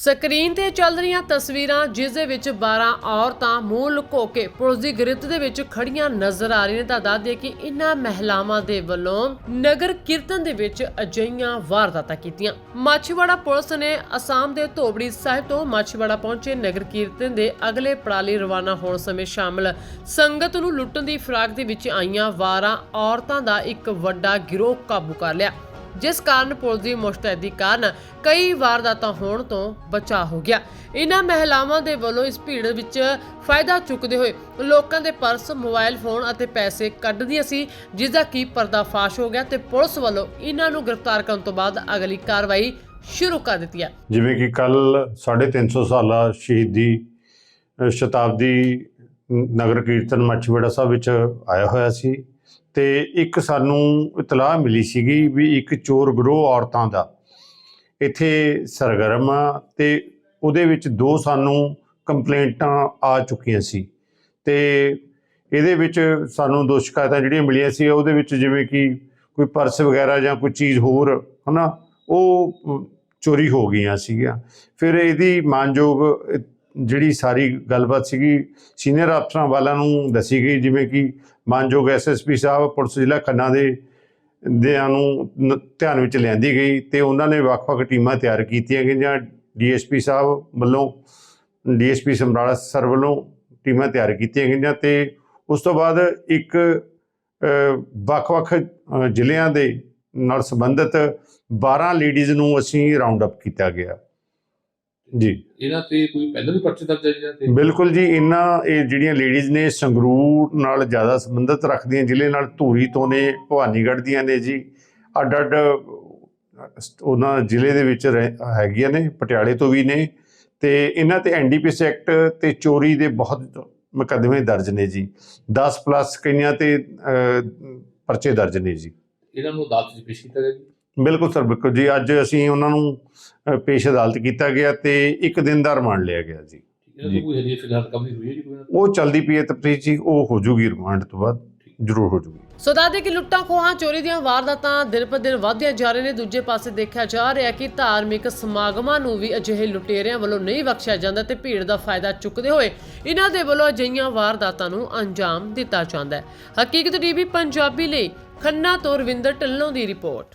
Screen ਤੇ ਚੱਲ ਰਹੀਆਂ ਤਸਵੀਰਾਂ, ਜਿਸ ਦੇ ਵਿੱਚ 12 ਔਰਤਾਂ ਮੂੰਹ ਲੁਕੋ ਕੇ ਪੁਲਿਸ ਦੀ ਗ੍ਰਿਫਤ ਦੇ ਵਿੱਚ ਖੜੀਆਂ ਨਜ਼ਰ ਆ ਰਹੀਆਂ ਨੇ। ਤਾਂ ਦੱਸਦੇ ਕਿ ਇਨ੍ਹਾਂ ਮਹਿਲਾਵਾਂ ਦੇ ਵੱਲੋਂ ਨਗਰ ਕੀਰਤਨ ਦੇ ਵਿੱਚ ਅਜਈਆਂ ਵਾਰਦਾਤਾਂ ਕੀਤੀਆਂ। ਮਾਛੀਵਾੜਾ ਪੁਲਿਸ ਨੇ ਅਸਾਮ ਦੇ ਧੋਬੜੀ ਸਾਹਿਬ ਤੋਂ ਮਾਛੀਵਾੜਾ ਪਹੁੰਚੇ ਨਗਰ ਕੀਰਤਨ ਦੇ ਅਗਲੇ ਪੜਾਅ ਲਈ ਰਵਾਨਾ ਹੋਣ ਸਮੇਂ ਸ਼ਾਮਲ ਸੰਗਤ ਨੂੰ ਲੁੱਟਣ ਦੀ ਫਿਰਾਕ ਦੇ ਵਿੱਚ ਆਈਆਂ 12 ਔਰਤਾਂ ਦਾ ਇੱਕ ਵੱਡਾ ਗਿਰੋਹ ਕਾਬੂ ਕਰ ਲਿਆ। ਜਿਸ ਕਾਰਨ ਪੁਲਿਸ ਦੀ ਮੁਸ਼ਤੈਦੀ ਕਾਰਨ ਕਈ ਵਾਰਦਾਤਾਂ ਹੋਣ ਤੋਂ ਬਚਾ ਹੋ ਗਿਆ। ਇਹਨਾਂ ਮਹਿਲਾਵਾਂ ਦੇ ਵੱਲੋਂ ਇਸ ਭੀੜ ਵਿੱਚ ਫਾਇਦਾ ਚੁੱਕਦੇ ਹੋਏ ਲੋਕਾਂ ਦੇ ਪਰਸ, ਮੋਬਾਈਲ ਫੋਨ ਅਤੇ ਪੈਸੇ ਕੱਢਦੀਆਂ ਸੀ ਜਿਸ ਦਾ ਕੀ ਪਰਦਾਫਾਸ਼ ਹੋ ਗਿਆ ਤੇ ਪੁਲਿਸ ਵੱਲੋਂ ਇਹਨਾਂ ਨੂੰ ਗ੍ਰਿਫਤਾਰ ਕਰਨ ਤੋਂ ਬਾਅਦ ਅਗਲੀ ਕਾਰਵਾਈ ਸ਼ੁਰੂ ਕਰ ਦਿੱਤੀ ਹੈ। ਜਿਵੇਂ ਕਿ ਕੱਲ 350 ਸਾਲਾ ਸ਼ਹੀਦੀ ਸ਼ਤਾਬਦੀ ਨਗਰ ਕੀਰਤਨ ਮੱਛੀਵਾੜਾ ਸਾਹਿਬ ਵਿੱਚ ਆਇਆ ਹੋਇਆ ਸੀ। ਤੇ ਇੱਕ ਸਾਨੂੰ ਇਤਲਾਹ ਮਿਲੀ ਸੀਗੀ ਵੀ ਇੱਕ ਚੋਰ ਗਰੋਹ ਔਰਤਾਂ ਦਾ। ਇੱਥੇ ਸਰਗਰਮ ਆ ਤੇ ਉਹਦੇ ਵਿੱਚ ਦੋ ਸਾਨੂੰ ਕੰਪਲੇਂਟਾਂ ਆ ਚੁੱਕੀਆਂ ਸੀ ਤੇ ਇਹਦੇ ਵਿੱਚ ਸਾਨੂੰ ਦੋ ਸ਼ਿਕਾਇਤਾਂ ਜਿਹੜੀਆਂ ਮਿਲੀਆਂ ਸੀ, ਉਹਦੇ ਵਿੱਚ ਜਿਵੇਂ ਕਿ ਕੋਈ ਪਰਸ ਵਗੈਰਾ ਜਾਂ ਕੋਈ ਚੀਜ਼ ਹੋਰ, ਹਨਾ, ਉਹ ਚੋਰੀ ਹੋ ਗਈਆਂ ਸੀਗੀਆਂ। ਫਿਰ ਇਹਦੀ ਮਾਨਯੋਗ ਜਿਹੜੀ ਸਾਰੀ ਗੱਲਬਾਤ ਸੀਗੀ ਸੀਨੀਅਰ ਅਫਸਰਾਂ ਵਾਲਿਆਂ ਨੂੰ ਦੱਸੀ ਗਈ, ਜਿਵੇਂ ਕਿ ਮਾਨਯੋਗ ਐਸਐਸਪੀ ਸਾਹਿਬ, ਪੁਲਿਸ ਜ਼ਿਲ੍ਹਾ ਖੰਨਾ ਦੇ, ਦਿਆਂ ਨੂੰ ਨ- ਧਿਆਨ ਵਿੱਚ ਲਿਆਂਦੀ ਗਈ ਤੇ ਉਹਨਾਂ ਨੇ ਵੱਖ-ਵੱਖ ਟੀਮਾਂ ਤਿਆਰ ਕੀਤੀਆਂ ਗਈਆਂ ਡੀਐਸਪੀ ਸਾਹਿਬ ਵੱਲੋਂ ਡੀਐਸਪੀ ਸਮਰਾਲਾ ਸਰ ਵੱਲੋਂ ਟੀਮਾਂ ਤਿਆਰ ਕੀਤੀਆਂ ਗਈਆਂ ਤੇ ਉਸ ਤੋਂ ਬਾਅਦ ਇੱਕ ਵੱਖ-ਵੱਖ ਜ਼ਿਲ੍ਹਿਆਂ ਦੇ ਨਾਲ ਸੰਬੰਧਿਤ 12 ਲੇਡੀਜ਼ ਨੂੰ ਅਸੀਂ ਰਾਉਂਡ ਅਪ ਕੀਤਾ ਗਿਆ। ਜੀ। ਇਹਨਾਂ ਤੇ ਕੋਈ ਪਹਿਲਾਂ ਵੀ ਪਰਚੇ ਦਰਜ ਹੈ ਇਹਨਾਂ ਤੇ? ਬਿਲਕੁਲ ਜੀ ਇਹਨਾਂ ਇਹ ਜਿਹੜੀਆਂ ਲੇਡੀਜ਼ ਨੇ ਸੰਗਰੂਰ ਨਾਲ ਜ਼ਿਆਦਾ ਸੰਬੰਧਿਤ ਰੱਖਦੀਆਂ ਜ਼ਿਲ੍ਹੇ ਨਾਲ ਧੂਰੀ ਤੋਂ ਨੇ ਭਵਾਨੀਗੜ੍ਹ ਦੀਆਂ ਨੇ ਜੀ। ਅੱਡ ਅੱਡ ਉਹਨਾਂ ਜ਼ਿਲ੍ਹੇ ਦੇ ਵਿੱਚ ਰਹਿ- ਹੈਗੀਆਂ ਨੇ ਪਟਿਆਲੇ ਤੋਂ ਵੀ ਨੇ। ਤੇ ਇਹਨਾਂ ਤੇ ਐਨਡੀਪੀਐਸ ਐਕਟ ਤੇ ਚੋਰੀ ਦੇ ਬਹੁਤ ਮੁਕੱਦਮੇ ਦਰਜ ਨੇ ਜੀ। 10 ਪਲੱਸ ਕਈਆਂ ਤੇ ਪਰਚੇ ਦਰਜ ਨੇ ਜੀ। ਇਹਨਾਂ ਨੂੰ ਅਦਾਲਤ 'ਚ ਪੇਸ਼ ਕੀਤਾ ਗਿਆ ਜੀ? ਬਿਲਕੁਲ ਸਰ ਬਿਲਕੁਲ ਜੀ। ਅੱਜ ਅਸੀਂ ਉਹਨਾਂ ਨੂੰ ਪੇਸ਼ ਅਦਾਲਤ ਕੀਤਾ ਗਿਆ ਤੇ ਇੱਕ ਦਿਨ ਦਾ ਰਿਮਾਂਡ ਲਿਆ ਗਿਆ ਜੀ। ਇਹਨਾਂ ਜੀ। ਤੋਂ ਕੋਈ ਹਜੇ ਫਿਲਹਾਲ ਰਿਕਵਰੀ ਹੋਈ ਹੈ ਜੀ ਕੋਈ ਇਹਨਾਂ ਤੋਂ? ਉਹ ਚਲਦੀ ਪਈ ਹੈ ਤਫਤੀਸ਼ ਜੀ ਉਹ ਹੋ ਜੂਗੀ ਰਿਮਾਂਡ ਤੋਂ ਬਾਅਦ ਜ਼ਰੂਰ ਹੋ ਜੂਗੀ। ਸੋ ਦੱਸਦੇ ਕਿ ਲੁੱਟਾਂ ਖੋਹਾਂ ਚੋਰੀ ਦੀਆਂ ਵਾਰਦਾਤਾਂ ਦਿਨ ਪਰ ਦਿਨ ਵਧਦੀਆਂ ਜਾ ਰਹੀਆਂ ਨੇ। ਦੂਜੇ ਪਾਸੇ ਦੇਖਿਆ ਜਾ ਰਿਹਾ ਕਿ ਧਾਰਮਿਕ ਸਮਾਗਮਾਂ ਨੂੰ ਵੀ ਅਜਿਹੇ ਲੁਟੇਰਿਆਂ ਵੱਲੋਂ ਨਹੀਂ ਬਖਸ਼ਿਆ ਜਾਂਦਾ ਤੇ ਭੀੜ ਦਾ ਫਾਇਦਾ ਚੁੱਕਦੇ ਹੋਏ ਇਹਨਾਂ ਦੇ ਵੱਲੋਂ ਅਜਿਹੀਆਂ ਵਾਰਦਾਤਾਂ ਨੂੰ ਅੰਜਾਮ ਦਿੱਤਾ ਜਾਂਦਾ ਹੈ। ਹਕੀਕਤ ਟੀਵੀ ਪੰਜਾਬੀ ਲਈ ਖੰਨਾ ਤੋਂ ਰਵਿੰਦਰ ਢਿੱਲੋਂ ਦੀ ਰਿਪੋਰਟ।